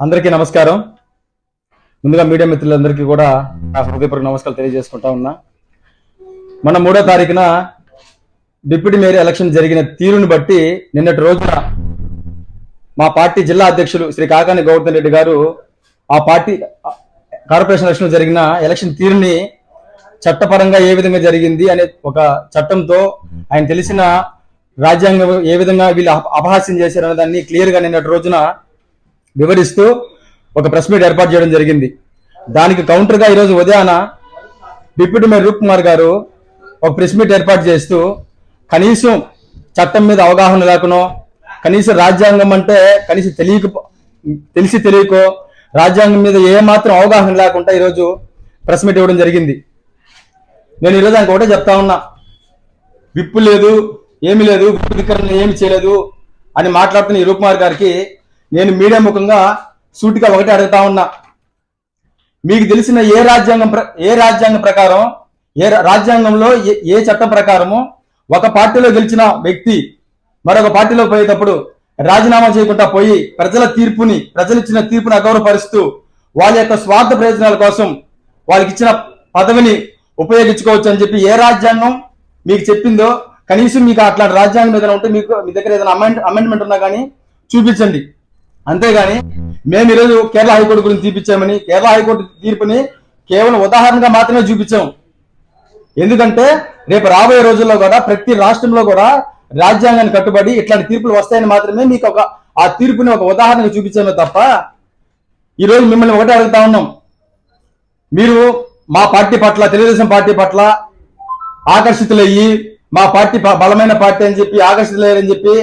అందరికీ నమస్కారం. ముందుగా మీడియా మిత్రులందరికీ కూడా నా హృదయపూర్వక నమస్కారాలు తెలియజేసుకుంటా ఉన్నా. మన మూడో తారీఖున డిప్యూటీ మేయర్ ఎలక్షన్ జరిగిన తీరుని బట్టి నిన్నటి రోజున మా పార్టీ జిల్లా అధ్యక్షులు శ్రీ కాకాని గౌతమ్ రెడ్డి గారు ఆ పార్టీ కార్పొరేషన్ ఎలక్షన్ జరిగిన ఎలక్షన్ తీరుని చట్టపరంగా ఏ విధంగా జరిగింది అనే ఒక చట్టంతో ఆయన తెలిసిన రాజ్యాంగం ఏ విధంగా వీళ్ళు అపహాస్యం చేశారనే దాన్ని క్లియర్గా నిన్న నిన్నటి రోజున వివరిస్తూ ఒక ప్రెస్ మీట్ ఏర్పాటు చేయడం జరిగింది. దానికి కౌంటర్గా ఈరోజు ఉదయాన డిప్యూటీ మేయర్ రూప్ కుమార్ గారు ఒక ప్రెస్ మీట్ ఏర్పాటు చేస్తూ కనీసం చట్టం మీద అవగాహన లేకనో కనీసం రాజ్యాంగం అంటే కనీసం తెలియక తెలిసి తెలియకో రాజ్యాంగం మీద ఏ మాత్రం అవగాహన లేకుండా ఈరోజు ప్రెస్ మీట్ ఇవ్వడం జరిగింది. నేను ఈరోజు ఆయనకు ఒకటే చెప్తా ఉన్నా. విప్పు లేదు ఏమీ లేదు విప్పుదీకరణ ఏమి చేయలేదు అని మాట్లాడుతున్న ఈ రూపుమార్ గారికి నేను మీడియా ముఖంగా సూటిగా ఒకటి అడుగుతా ఉన్నా. మీకు తెలిసిన ఏ రాజ్యాంగం ప్ర- ఏ రాజ్యాంగం ప్రకారం ఏ రా- రాజ్యాంగంలో ఏ ఏ చట్టం ప్రకారము ఒక పార్టీలో గెలిచిన వ్యక్తి మరొక పార్టీలో పోయేటప్పుడు రాజీనామా చేయకుండా పోయి ప్రజల తీర్పుని ప్రజలు ఇచ్చిన తీర్పుని అగౌరవపరుస్తూ వాళ్ళ యొక్క స్వార్థ ప్రయోజనాల కోసం వాళ్ళకి ఇచ్చిన పదవిని ఉపయోగించుకోవచ్చు అని చెప్పి ఏ రాజ్యాంగం మీకు చెప్పిందో కనీసం మీకు అట్లాంటి రాజ్యాంగం ఏదైనా ఉంటే మీకు మీ దగ్గర ఏదైనా అమెండ్ అమెండ్మెంట్ ఉన్నా కానీ చూపించండి. అంతేగాని మేము ఈరోజు కేరళ హైకోర్టు గురించి తీపించామని కేరళ హైకోర్టు తీర్పుని కేవలం ఉదాహరణగా మాత్రమే చూపించాం ఎందుకంటే రేపు రాబోయే రోజుల్లో కూడా ప్రతి రాష్ట్రంలో కూడా రాజ్యాంగాన్ని కట్టుబడి ఇట్లాంటి తీర్పులు వస్తాయని మాత్రమే మీకు ఒక ఆ తీర్పుని ఒక ఉదాహరణగా చూపించామే తప్ప ఈరోజు మిమ్మల్ని ఒకటే అడుగుతా ఉన్నాం. మీరు మా పార్టీ పట్ల తెలుగుదేశం పార్టీ పట్ల ఆకర్షితులయ్యి మా పార్టీ బలమైన పార్టీ అని చెప్పి ఆకర్షితులయ్యారని చెప్పి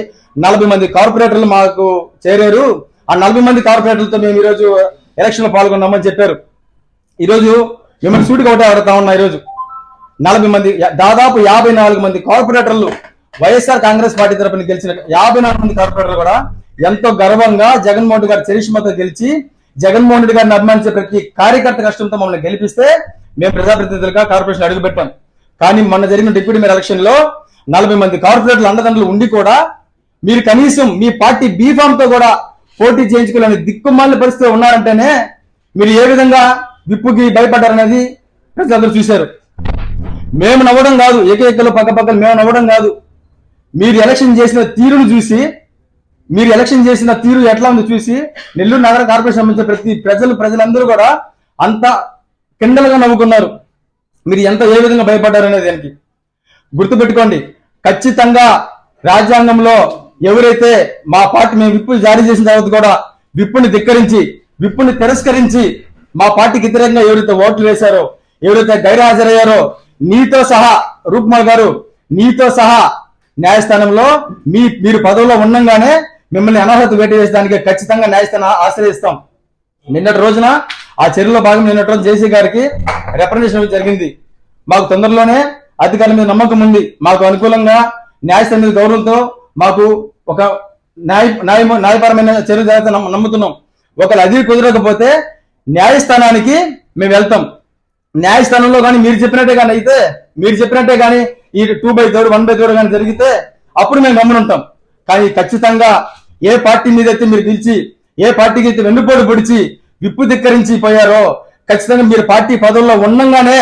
నలభై మంది కార్పొరేటర్లు మాకు చేరారు. ఆ నలభై మంది కార్పొరేటర్లతో మేము ఈరోజు ఎలక్షన్లో పాల్గొన్నామని చెప్పారు. ఈరోజు మిమ్మల్ని సూటిగా ఒకటే అడుగుతా ఉన్నా ఈరోజు. నలభై మంది దాదాపు యాభై నాలుగు మంది కార్పొరేటర్లు వైఎస్ఆర్ కాంగ్రెస్ పార్టీ తరపున గెలిచిన యాభై నాలుగు మంది కార్పొరేటర్లు కూడా ఎంతో గర్వంగా జగన్మోహన్ రెడ్డి గారి చరిష్మతో గెలిచి జగన్మోహన్ రెడ్డి గారిని అభిమానించే ప్రతి కార్యకర్త కష్టంతో మమ్మల్ని గెలిపిస్తే మేము ప్రజాప్రతినిధులుగా కార్పొరేషన్ అడుగు పెట్టాం కానీ మొన్న జరిగిన డిప్యూటీ మేయర్ ఎలక్షన్లో నలభై మంది కార్పొరేటర్లు అండదండలు ఉండి కూడా మీరు కనీసం మీ పార్టీ బీఫామ్తో కూడా పోటీ చేయించుకోలేని దిక్కుమాలిన పరిస్థితిలో ఉన్నారంటేనే మీరు ఏ విధంగా విప్పుకి భయపడ్డారనేది ప్రజలందరూ చూశారు. మేము నవ్వడం కాదు ఏకైకలు పక్క పక్కలు మేము నవ్వడం కాదు. మీరు ఎలక్షన్ చేసిన తీరును చూసి మీరు ఎలక్షన్ చేసిన తీరు ఎట్లా ఉందో చూసి నెల్లూరు నగర కార్పొరేషన్ సంబంధించిన ప్రతి ప్రజలు ప్రజలందరూ కూడా అంత కిండలుగా నవ్వుకున్నారు. మీరు ఎంత ఏ విధంగా భయపడ్డారు అనేది దానికి గుర్తుపెట్టుకోండి. ఖచ్చితంగా రాజ్యాంగంలో ఎవరైతే మా పార్టీ మేము విప్పు జారీ చేసిన తర్వాత కూడా విప్పుని ధిక్కరించి విప్పుని తిరస్కరించి మా పార్టీకి వ్యతిరేకంగా ఎవరైతే ఓట్లు వేశారో ఎవరైతే గైర్హాజరయ్యారో నీతో సహా రూప్మా గారు నీతో సహా న్యాయస్థానంలో మీ మీరు పదవిలో ఉండంగానే మిమ్మల్ని అనర్హత వేటు వేసడానికి ఖచ్చితంగా న్యాయస్థానం ఆశ్రయిస్తాం. నిన్నటి రోజున ఆ చర్యలో భాగం నిన్నటి రోజు జేసీ గారికి రిప్రజెంటేషన్ జరిగింది. మాకు తొందరలోనే అధికారుల మీద నమ్మకం ఉంది. మాకు అనుకూలంగా న్యాయస్థానం మీద గౌరవంతో మాకు ఒక న్యాయ న్యాయ న్యాయపరమైన చర్య జరుగుతా నమ్ముతున్నాం. ఒకవేళ అది కుదరకపోతే న్యాయస్థానానికి మేము వెళ్తాం. న్యాయస్థానంలో కానీ మీరు చెప్పినట్టే కానీ అయితే మీరు చెప్పినట్టే కానీ ఈ two by third one by third కానీ జరిగితే అప్పుడు మేము గమనుంటాం కానీ ఖచ్చితంగా ఏ పార్టీ మీద అయితే మీరు పిలిచి ఏ పార్టీకి అయితే వెన్నుపోటు పొడిచి విప్పు ధిక్కరించి పోయారో ఖచ్చితంగా మీరు పార్టీ పదవుల్లో ఉండంగానే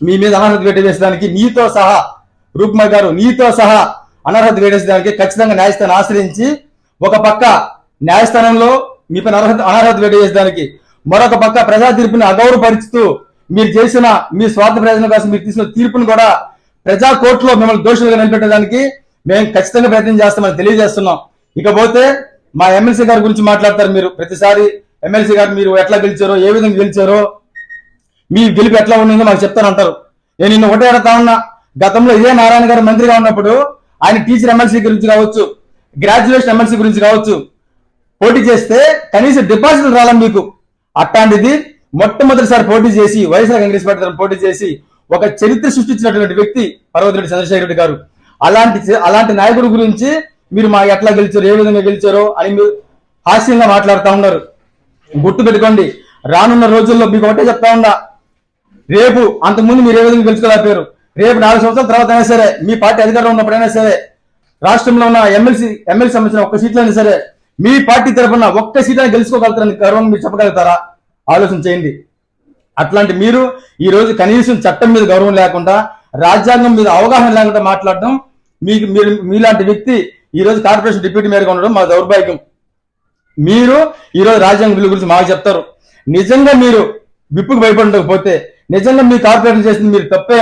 మీ మీద అనర్హత వేటు నీతో సహా రూప్మా గారు నీతో సహా అనర్హత వేటేసడానికి ఖచ్చితంగా న్యాయస్థానం ఆశ్రయించి ఒక పక్క న్యాయస్థానంలో మీ పైన అనర్హత అనర్హత వేటు మరొక పక్క ప్రజా తీర్పుని అగౌరవపరుచుతూ మీరు చేసిన మీ స్వార్థ ప్రయోజనం కోసం మీరు తీసుకున్న తీర్పును కూడా ప్రజా కోర్టులో మిమ్మల్ని దోషులుగా నిలబెట్టడానికి మేము ఖచ్చితంగా ప్రయత్నం చేస్తామని తెలియజేస్తున్నాం. ఇకపోతే మా ఎమ్మెల్సీ గారి గురించి మాట్లాడతారు మీరు ప్రతిసారి. ఎమ్మెల్సీ గారు మీరు ఎట్లా గెలిచారో ఏ విధంగా గెలిచారో మీ గెలుపు ఎట్లా ఉండిందో మాకు చెప్తానంటారు నేను నిన్న ఒకటే అడతా ఉన్నా. గతంలో ఇదే నారాయణ గారు మంత్రిగా ఉన్నప్పుడు ఆయన టీచర్ ఎమ్మెల్సీ గురించి కావచ్చు గ్రాడ్యుయేషన్ ఎమ్మెల్సీ గురించి కావచ్చు పోటీ చేస్తే కనీసం డిపాజిట్ రాలం మీకు. అట్లాంటిది మొట్టమొదటిసారి పోటీ చేసి వైఎస్ఆర్ కాంగ్రెస్ పార్టీ తరఫున పోటీ చేసి ఒక చరిత్ర సృష్టించినటువంటి వ్యక్తి పర్వతిరెడ్డి చంద్రశేఖర రెడ్డి గారు. అలాంటి అలాంటి నాయకుడి గురించి మీరు మా ఎట్లా గెలిచారు ఏ విధంగా గెలిచారో అని మీరు హాస్యంగా మాట్లాడుతూ ఉన్నారు. గుర్తు పెట్టుకోండి రానున్న రోజుల్లో మీకు ఒకటే చెప్తా ఉందా రేపు అంతకుముందు మీరు ఏ విధంగా గెలుచుకోలేకపోయారు రేపు నాలుగు సంవత్సరాల తర్వాత అయినా సరే మీ పార్టీ అధికారంలో ఉన్నప్పుడైనా సరే రాష్ట్రంలో ఉన్న ఎమ్మెల్సీ ఎమ్మెల్సీ సంబంధించిన ఒక్క సీట్లైనా సరే మీ పార్టీ తరఫున ఒక్క సీట్ గెలుచుకోగలుగుతారని గర్వం మీరు చెప్పగలుగుతారా? ఆలోచన చేయండి. అట్లాంటి మీరు ఈ రోజు కనీసం చట్టం మీద గౌరవం లేకుండా రాజ్యాంగం మీద అవగాహన లేకుండా మాట్లాడడం మీకు మీరు మీలాంటి వ్యక్తి ఈ రోజు కార్పొరేషన్ డిప్యూటీ మేరకు ఉండడం మా దౌర్భాగ్యం. మీరు ఈ రోజు రాజ్యాంగ బిల్లు గురించి మాకు చెప్తారు. నిజంగా మీరు విప్పుకు భయపడకపోతే నిజంగా మీ కార్పొరేషన్ చేసింది మీరు తప్పే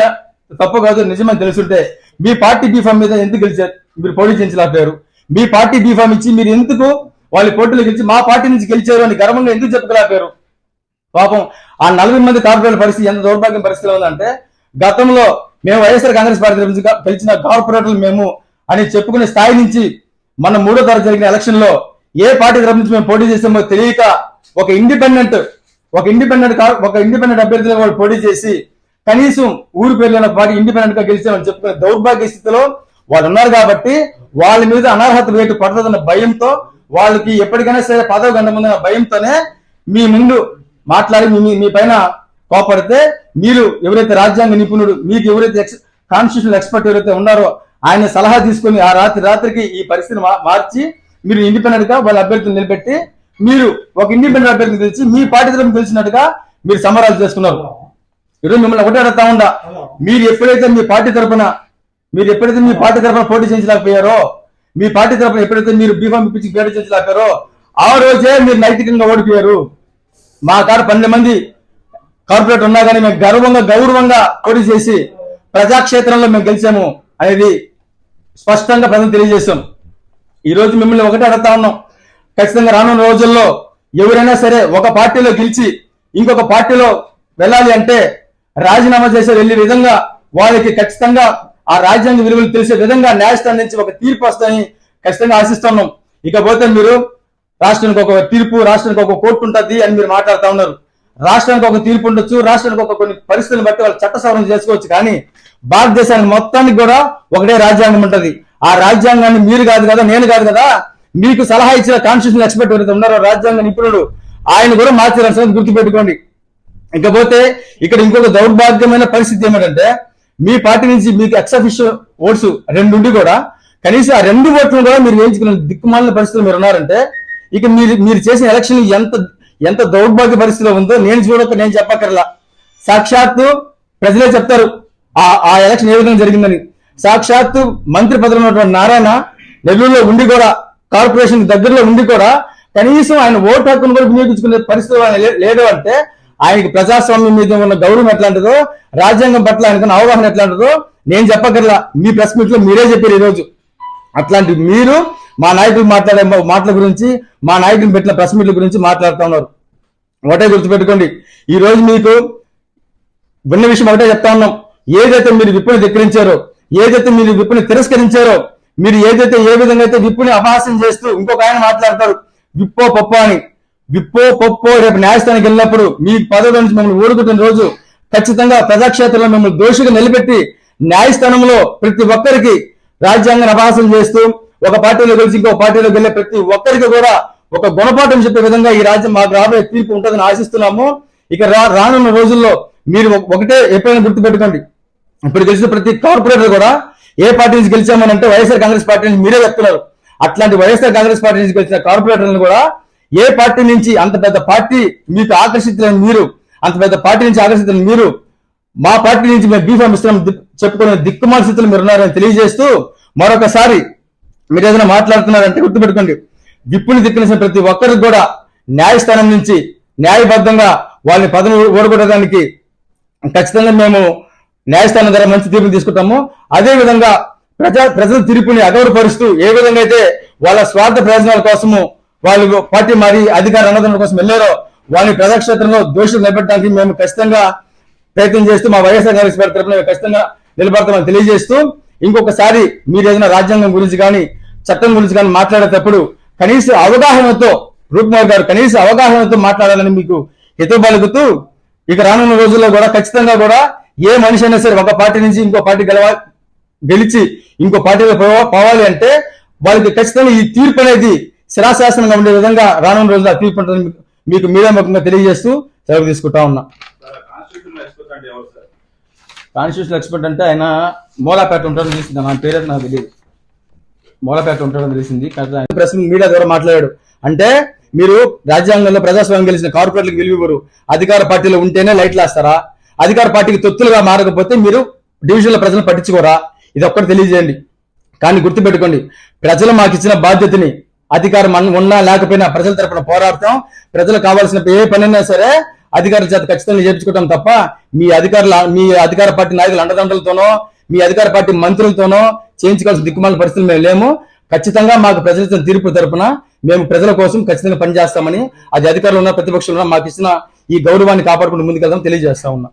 తప్పు కాదు నిజమని తెలుసుంటే మీ పార్టీ బీఫామ్ మీద ఎందుకు గెలిచారు మీరు పోటీ చేయించలేకపోయారు? మీ పార్టీ బీఫామ్ ఇచ్చి మీరు ఎందుకు వాళ్ళ పోటీలో గెలిచి మా పార్టీ నుంచి గెలిచారు అని గర్వంగా ఎందుకు చెప్పుకోలేకపోయారు పాపం ఆ నలభై మంది కార్పొరేట్ పరిస్థితి ఎంత దౌర్భాగ్యం పరిస్థితిలో ఉందంటే గతంలో మేము వైఎస్ఆర్ కాంగ్రెస్ పార్టీ నుంచి గెలిచిన కార్పొరేటర్లు మేము అని చెప్పుకునే స్థాయి నుంచి మన మూడో తరగతి జరిగిన ఎలక్షన్లో ఏ పార్టీ తరఫు నుంచి మేము పోటీ చేసామో తెలియక ఒక ఇండిపెండెంట్ ఒక ఇండిపెండెంట్ కా- ఒక ఇండిపెండెంట్ అభ్యర్థిగా వాళ్ళు పోటీ చేసి కనీసం ఊరు పేర్లైన పార్టీ ఇండిపెండెంట్గా గెలిచామని చెప్పుకునే దౌర్భాగ్య స్థితిలో వాళ్ళు ఉన్నారు కాబట్టి వాళ్ళ మీద అనర్హత వేటు పడుతుందన్న భయంతో వాళ్ళకి ఎప్పటికైనా సరే పదవి గంట ముందు భయంతోనే మీ ముందు మాట్లాడి మీ మీ- పైన కోపడితే మీరు ఎవరైతే రాజ్యాంగ నిపుణుడు మీకు ఎవరైతే కాన్స్టిట్యూషన్ ఎక్స్పర్ట్ ఎవరైతే ఉన్నారో ఆయన సలహా తీసుకొని ఆ రాత్రి రాత్రికి ఈ పరిస్థితిని మా- మార్చి మీరు ఇండిపెండెంట్గా వాళ్ళ అభ్యర్థులు నిలబెట్టి మీరు ఒక ఇండిపెండెంట్ అభ్యర్థిని తెలిసి మీ పార్టీ తరఫున తెలిసినట్టుగా మీరు సమరాలు చేసుకున్నారు ఈరోజు మిమ్మల్ని ఒకటే అడుగుతా ఉందా మీరు ఎప్పుడైతే మీ పార్టీ తరఫున మీరు ఎప్పుడైతే మీ పార్టీ తరఫున పోటీ చేయించలేకపోయారో మీ పార్టీ తరఫున ఎప్పుడైతే మీరు బీఫామ్ ఇప్పించి పోటీ చేయించలేకపోయారో ఆ రోజే మీరు నైతికంగా ఓడిపోయారు. మా కాడ పన్నెండు మంది కార్పొరేట్ ఉన్నా కానీ మేము గర్వంగా గౌరవంగా పోటీ చేసి ప్రజాక్షేత్రంలో మేము గెలిచాము అనేది స్పష్టంగా ప్రజలు తెలియజేశాం ఈ రోజు మిమ్మల్ని ఒకటే అడుగుతా ఉన్నాం. ఖచ్చితంగా రానున్న రోజుల్లో ఎవరైనా సరే ఒక పార్టీలో గెలిచి ఇంకొక పార్టీలో వెళ్ళాలి అంటే రాజీనామా చేసే వెళ్ళే విధంగా వాళ్ళకి ఖచ్చితంగా ఆ రాజ్యాంగ విలువలు తెలిసే విధంగా న్యాయస్థానం నుంచి ఒక తీర్పు వస్తాయని ఖచ్చితంగా ఆశిస్తున్నాం. ఇకపోతే మీరు రాష్ట్రానికి ఒక తీర్పు రాష్ట్రానికి ఒక కోర్టు ఉంటుంది అని మీరు మాట్లాడుతూ ఉన్నారు. రాష్ట్రానికి ఒక తీర్పు ఉండొచ్చు రాష్ట్రానికి ఒక కొన్ని పరిస్థితులను బట్టి వాళ్ళు చట్ట సవరణ చేసుకోవచ్చు. కానీ భారతదేశానికి మొత్తానికి కూడా ఒకటే రాజ్యాంగం ఉంటుంది. ఆ రాజ్యాంగాన్ని మీరు కాదు కదా నేను కాదు కదా మీకు సలహా ఇచ్చిన కాన్స్టిట్యూషన్ ఎక్స్పర్ట్ ఎవరైతే ఉన్నారో రాజ్యాంగ నిపుణుడు ఆయన కూడా మార్చారని సంగతి గుర్తుపెట్టుకోండి. ఇకపోతే ఇక్కడ ఇంకొక దౌర్భాగ్యమైన పరిస్థితి ఏమిటంటే మీ పార్టీ నుంచి మీకు ఎక్సఫిషియల్ ఓట్స్ రెండు ఉండి కూడా కనీసం ఆ రెండు ఓట్లను కూడా మీరు వేయించుకున్న దిక్కుమాలిన పరిస్థితులు మీరు ఉన్నారంటే ఇక మీరు మీరు చేసిన ఎలక్షన్ ఎంత ఎంత దౌర్భాగ్య పరిస్థితిలో ఉందో నేను చూడక నేను చెప్పక్కర్లా. సాక్షాత్తు ప్రజలే చెప్తారు ఆ ఆ ఎలక్షన్ ఏ విధంగా జరిగిందని. సాక్షాత్తు మంత్రి పదవి ఉన్నటువంటి నారాయణ నెల్లూరులో ఉండి కూడా కార్పొరేషన్ దగ్గరలో ఉండి కూడా కనీసం ఆయన ఓటు హక్కును కూడా వినియోగించుకునే పరిస్థితి లేదు అంటే ఆయనకి ప్రజాస్వామ్యం మీద ఉన్న గౌరవం ఎట్లాంటిదో రాజ్యాంగం పట్ల ఆయనకున్న అవగాహన ఎట్లాంటిదో నేను చెప్పగల మీ ప్రెస్ మీట్లో మీరే చెప్పారు ఈ రోజు అట్లాంటి మీరు మా నాయకులు మాట్లాడే మా- మాటల గురించి మా నాయకులు పెట్టిన ప్రెస్ మీట్ల గురించి మాట్లాడుతూ ఉన్నారు. ఒకటే గుర్తుపెట్టుకోండి. ఈ రోజు మీకు విన్న విషయం ఒకటే చెప్తా ఉన్నాం. ఏదైతే మీరు విప్పుని ధిక్కరించారో ఏదైతే మీరు విప్పుని తిరస్కరించారో మీరు ఏదైతే ఏ విధంగా అయితే విప్పుని అపహాస్యం చేస్తూ ఇంకొక ఆయన మాట్లాడతారు విప్పో పప్పో అని. విప్పో పప్పో రేపు న్యాయస్థానికి వెళ్ళినప్పుడు మీ పదవి నుంచి మిమ్మల్ని ఊరుకుంటున్న రోజు ఖచ్చితంగా ప్రజాక్షేత్రంలో మిమ్మల్ని దోషిగా నిలబెట్టి న్యాయస్థానంలో ప్రతి ఒక్కరికి రాజ్యాంగాన్ని అపహాసం చేస్తూ ఒక పార్టీలో గెలిచి ఇంకో పార్టీలోకి వెళ్ళే ప్రతి ఒక్కరికి కూడా ఒక గుణపాఠం చెప్పే విధంగా ఈ రాజ్యం మాకు రాబోయే తీర్పు ఉంటుందని ఆశిస్తున్నాము. ఇక రా రానున్న రోజుల్లో మీరు ఒకటే ఎప్పుడైనా గుర్తుపెట్టుకోండి. ఇప్పుడు గెలిచిన ప్రతి కార్పొరేటర్ కూడా ఏ పార్టీ నుంచి గెలిచామని అంటే వైఎస్ఆర్ కాంగ్రెస్ పార్టీ నుంచి మీరే చెప్తున్నారు. అట్లాంటి వైఎస్ఆర్ కాంగ్రెస్ పార్టీ నుంచి గెలిచిన కార్పొరేటర్లను కూడా ఏ పార్టీ నుంచి అంత పెద్ద పార్టీ మీకు ఆకర్షితులైన మీరు అంత పెద్ద పార్టీ నుంచి ఆకర్షితులైన మీరు మా పార్టీ నుంచి మేము బీఫామ్ ఇస్తున్నాం చెప్పుకునే దిక్కుమాల స్థితిలో మీరు ఉన్నారని తెలియజేస్తూ మరొకసారి మీరు ఏదైనా మాట్లాడుతున్నారంటే గుర్తుపెట్టుకోండి. విప్పుని దిక్కునేసిన ప్రతి ఒక్కరికి కూడా న్యాయస్థానం నుంచి న్యాయబద్ధంగా వాళ్ళని పదవి ఓడగొట్టడానికి ఖచ్చితంగా మేము న్యాయస్థానం ద్వారా మంచి తీర్పుని తీసుకుంటాము. అదే విధంగా ప్రజా ప్రజల తీర్పుని అగౌరపరుస్తూ ఏ విధంగా అయితే వాళ్ళ స్వార్థ ప్రయోజనాల కోసము వాళ్ళు పార్టీ మారి అధికార అన్నదానం కోసం వెళ్ళారో వాళ్ళని ప్రజాక్షేత్రంలో దోషులు నిలబెట్టడానికి మేము ఖచ్చితంగా ప్రయత్నం చేస్తూ మా వైఎస్ఆర్ కాంగ్రెస్ పార్టీ తరఫున మేము ఖచ్చితంగా నిలబడతామని తెలియజేస్తూ ఇంకొకసారి మీరు ఏదైనా రాజ్యాంగం గురించి కానీ చట్టం గురించి కానీ మాట్లాడేటప్పుడు కనీస అవగాహనతో రూప్కుమార్ గారు కనీస అవగాహనతో మాట్లాడాలని మీకు హితబలుగుతూ పలుకుతూ ఇక రానున్న రోజుల్లో కూడా ఖచ్చితంగా కూడా ఏ మనిషి అయినా సరే ఒక పార్టీ నుంచి ఇంకో పార్టీ గెలవ గెలిచి ఇంకో పార్టీలో పోవాలి అంటే వాళ్ళకి ఖచ్చితంగా ఈ తీర్పు అనేది శిలాశాసనంగా ఉండే విధంగా రానున్న రోజుల్లో తీర్పు ఉంటుంది మీకు- మీడియా ముఖంగా తెలియజేస్తూ సెలవు తీసుకుంటా ఉన్నా. కాన్స్టిట్యూషన్ ఎక్స్పర్ట్ అంటే ఆయన మూలాపేట ఉంటాడని తెలిసింది. నా పేరు నాకు తెలియదు మూలాపేట ఉంటాడని తెలిసింది. ప్రశ్న ప్రెస్ మీడియా ద్వారా మాట్లాడాడు. అంటే మీరు రాజ్యాంగంలో ప్రజాస్వామ్యం గెలిచిన కార్పొరేట్లకు విలువరు అధికార పార్టీలో ఉంటేనే లైట్లు వేస్తారా? అధికార పార్టీకి తొత్తులుగా మారకపోతే మీరు డివిజన్ల ప్రజలను పట్టించుకోరా? ఇది ఒక్కటి తెలియజేయండి. కానీ గుర్తుపెట్టుకోండి ప్రజలు మాకు ఇచ్చిన బాధ్యతని అధికారం ఉన్నా లేకపోయినా ప్రజల తరపున పోరాడతాం. ప్రజలకు కావాల్సిన ఏ పనైనా సరే అధికారుల చేత ఖచ్చితంగా చేర్చుకోవడం తప్ప మీ అధికారుల మీ అధికార పార్టీ నాయకుల అండదండలతోనో మీ అధికార పార్టీ మంత్రులతోనో చేయించుకోవాల్సిన దిక్కుమాల పరిస్థితులు మేము లేము. ఖచ్చితంగా మాకు ప్రజల తీర్పు తరపున మేము ప్రజల కోసం ఖచ్చితంగా పనిచేస్తామని అది అధికారులు ఉన్న ప్రతిపక్షంలో మాకు ఇచ్చిన ఈ గౌరవాన్ని కాపాడుకుంటూ ముందుకెళ్దాం తెలియజేస్తా ఉన్నా.